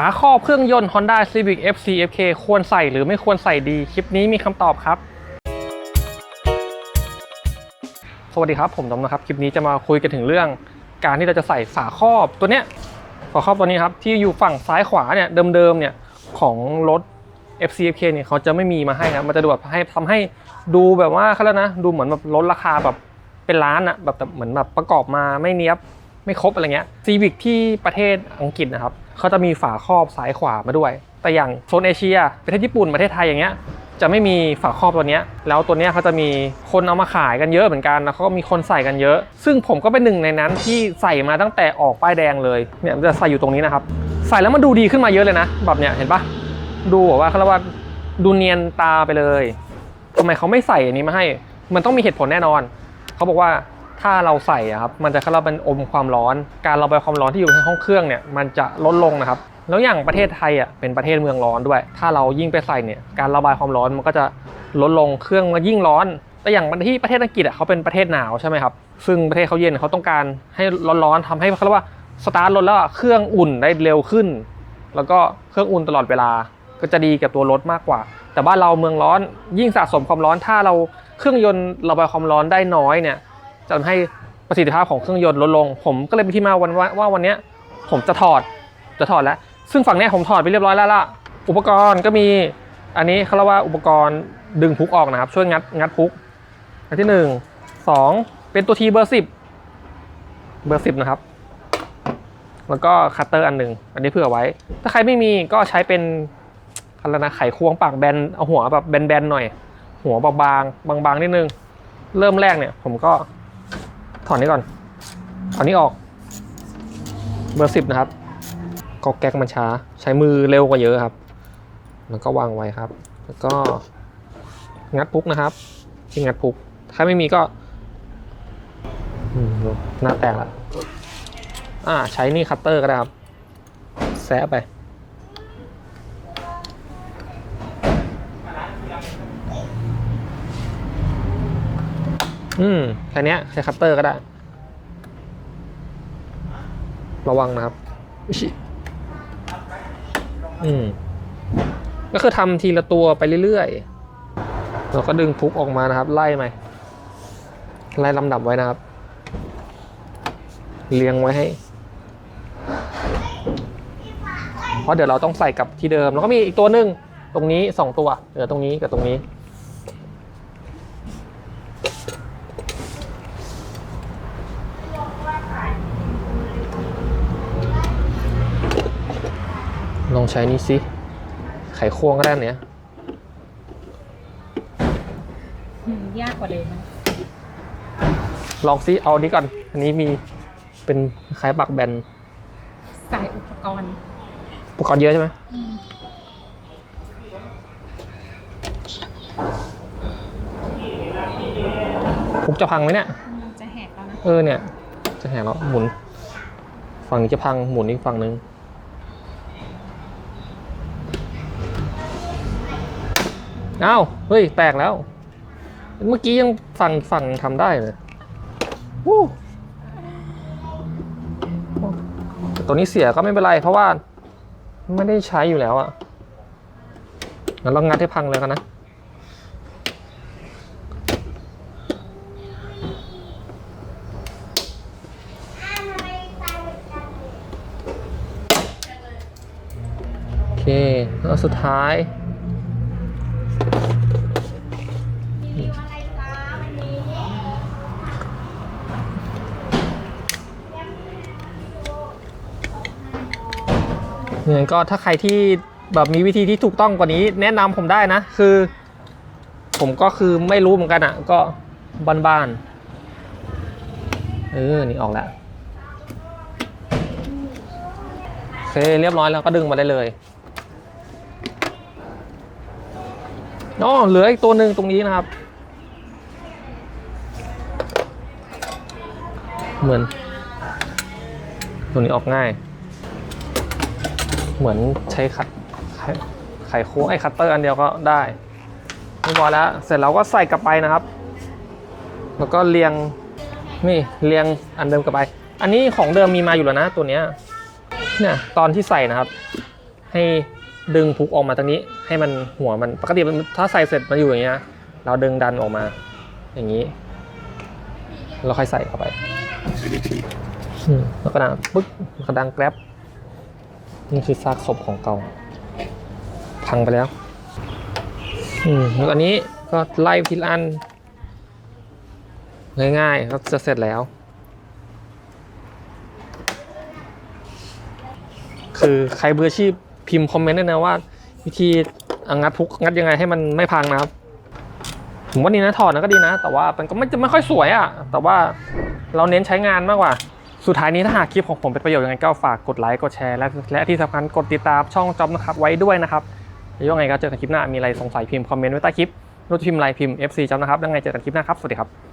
ฝาครอบเครื่องยนต์ Honda Civic FC FK ควรใส่หรือไม่ควรใส่ดี คลิปนี้มีคำตอบครับ สวัสดีครับ ผมดอมนะครับ คลิปนี้จะมาคุยกันถึงเรื่องการที่เราจะใส่ฝาครอบตัวเนี้ย ฝาครอบตัวนี้ครับ ที่อยู่ฝั่งซ้ายขวาเนี่ยเดิมๆเนี่ยของรถ FC FK เนี่ยเขาจะไม่มีมาให้นะ มันจะดูแบบให้ทำให้ดูแบบว่าเขาแล้วนะ ดูเหมือนแบบลดราคาแบบเป็นล้านอะแบบแบบเหมือนแบบประกอบมาไม่เนี้ยบ ไม่ครบอะไรเงี้ยซีวิกที่ประเทศอังกฤษนะครับเขาจะมีฝาครอบซ้ายขวามาด้วย แต่อย่างโซนเอเชีย ประเทศญี่ปุ่นประเทศไทยอย่างเงี้ยจะไม่มีฝาครอบตัวเนี้ยแล้วตัวเนี้ยเขาจะมีคนเอามาขายกันเยอะเหมือนกันแล้วเขาก็มีคนใส่กันเยอะ ซึ่งผมก็เป็นหนึ่งในนั้นที่ใส่มาตั้งแต่ออกป้ายแดงเลยเนี่ยจะใส่อยู่ตรงนี้นะครับ ใส่แล้วมันดูดีขึ้นมาเยอะเลยนะแบบเนี้ยเห็นปะดูแบบว่าเขาเรียกว่าดูเนียนตาไปเลยทำไมเขาไม่ใส่อันนี้มาให้ มันต้องมีเหตุผลแน่นอน เขาบอกว่า ถ้าเราใส่ครับมันจะเขาเราเป็นอมความร้อน การระบายความร้อนที่อยู่ในห้องเครื่องเนี่ยมันจะลดลงนะครับแล้วอย่างประเทศไทยอะเป็นประเทศเมืองร้อนด้วย ถ้าเรายิ่งไปใส่เนี่ยการระบายความร้อนมันก็จะลดลงเครื่องมันยิ่งร้อน แต่อย่างที่ประเทศอังกฤษอะเขาเป็นประเทศหนาวใช่ไหมครับซึ่งประเทศเขาเย็นเขาต้องการให้ร้อนๆทำให้เขาเรียกว่าสตาร์ทรถแล้วเครื่องอุ่นได้เร็วขึ้น แล้วก็เครื่องอุ่นตลอดเวลาก็จะดีกับตัวรถมากกว่า แต่บ้านเราเมืองร้อนยิ่งสะสมความร้อนถ้าเราเครื่องยนต์ระบายความร้อนได้น้อยเนี่ย จะทำให้ประสิทธิภาพของเครื่องยนต์ลดลง ผมก็เลยเป็นที่มาวันว่าวันนี้ผมจะถอดจะถอดแล้ว ซึ่งฝั่งนี้ผมถอดไปเรียบร้อยแล้วล่ะ อุปกรณ์ก็มีอันนี้เขาเรียกว่าอุปกรณ์ดึงพุกออกนะครับ ช่วยงัดงัดพุก อันที่หนึ่งสองเป็นตัวทีเบอร์สิบเบอร์สิบนะครับ แล้วก็คัตเตอร์อันหนึ่งอันนี้เผื่อไว้ ถ้าใครไม่มีก็ใช้เป็นอะไรนะไขควงปากแบนเอาหัวแบบแบนๆหน่อย หัวบางๆบางๆนิดนึง เริ่มแรกเนี่ย ผมก็ ถอนนี้ก่อนถอนนี้ออก เบอร์สิบนะครับก็แก๊กมันช้า ใช้มือเร็วกว่าเยอะครับ แล้วก็วางไว้ครับ แล้วก็งัดพุกนะครับ ที่งัดพุก ถ้าไม่มีก็หน้าแตกล้วอ่าใช้นี่คัตเตอร์ก็ได้ครับ แซะไป อืมแค่เนี้ยใช้คัตเตอร์ก็ได้ ระวังนะครับอิชิอืม ก็คือทำทีละตัวไปเรื่อยๆ เราก็ดึงพุกออกมานะครับ ไล่ไหมไล่ลำดับไว้นะครับ เรียงไว้ให้ เพราะเดี๋ยวเราต้องใส่กลับที่เดิม แล้วก็มีอีกตัวหนึ่งตรงนี้สองตัวเหลือตรงนี้กับตรงนี้ ใช้นี่สิ ไขควงก็ได้อันเนี้ยอืมยากกว่าเดิมนะลองซิเอานี้ก่อน อันนี้มีเป็นคล้ายปักแบนใส่อุปกรณ์ อุปกรณ์เยอะใช่ไหมอืมพุกจะพังไหมเนี่ยมันจะแหกแล้วนะ เออเนี่ย จะแหงแล้วหมุน ฝั่งนี้จะพังหมุนอีกฝั่งนึง อ้าว เฮ้ย แตกแล้ว เมื่อกี้ยังฝั่งฝั่งทำได้เลยวู้ต,ตัวนี้เสียก็ไม่เป็นไร เพราะว่า ไม่ได้ใช้อยู่แล้วอะงั้นเรางัดให้พังเลยกันนะ โอเคแล้วสุดท้าย เนี่ยก็ถ้าใครที่แบบมีวิธีที่ถูกต้องกว่านี้ แนะนำผมได้นะ คือ ผมก็คือไม่รู้เหมือนกันอะ ก็บ้านๆเออนี่ออกแล้วโอเคเรียบร้อยแล้วก็ดึงมาได้เลยอ๋อเหลืออีกตัวหนึ่งตรงนี้นะครับ เหมือน ตัวนี้ออกง่าย เหมือนใช้ขัดไขไขควงไอ้คัตเตอร์อันเดียวก็ได้เรียบร้อแล้ว เสร็จแล้วก็ใส่กลับไปนะครับ แล้วก็เรียงนี่เรียงอันเดิมกลับไป อันนี้ของเดิมมีมาอยู่แล้วนะตัวเนี้ยเนี่ยตอนที่ใส่นะครับ ให้ดึงพุกออกมาตรงนี้ ให้มันหัวมันปกติถ้าใส่เสร็จมันอยู่อย่างเงี้ยเราดึงดันออกมา อย่างนี้เราค่อยใส่เข้าไปแล้วก็ดังปึ๊กแล้วก็ดังแกร็บ นี่คือซากศพของเก่า พังไปแล้ว อืมแล้วอันนี้ก็ไล่ทีละอัน ง่ายๆก็จะเสร็จแล้ว คือใครเบื่อชีพพิมพ์คอมเมนต์ด้วยนะว่า วิธีงัดพุกงัดยังไงให้มันไม่พังนะครับผมว่านี่นะถอดนะก็ดีนะ แต่ว่ามันก็ไม่จะไม่ค่อยสวยอะ่ะ แต่ว่าเราเน้นใช้งานมากกว่า สุดท้ายนี้ถ้าหากคลิปของผมเป็นประโยชน์ยังไงก็ฝากกดไลค์กดแชร์และและที่สำคัญกดติดตามช่องจอมนะครับไว้ด้วยนะครับแล้วยังไงก็เจอกันคลิปหน้ามีอะไรสงสัยพิมพ์คอมเมนต์ไว้ใต้คลิปรู้จะพิมพ์อะไรพิมพ์ FC จอมนะครับยังไงเจอกันคลิปหน้าครับสวัสดีครับ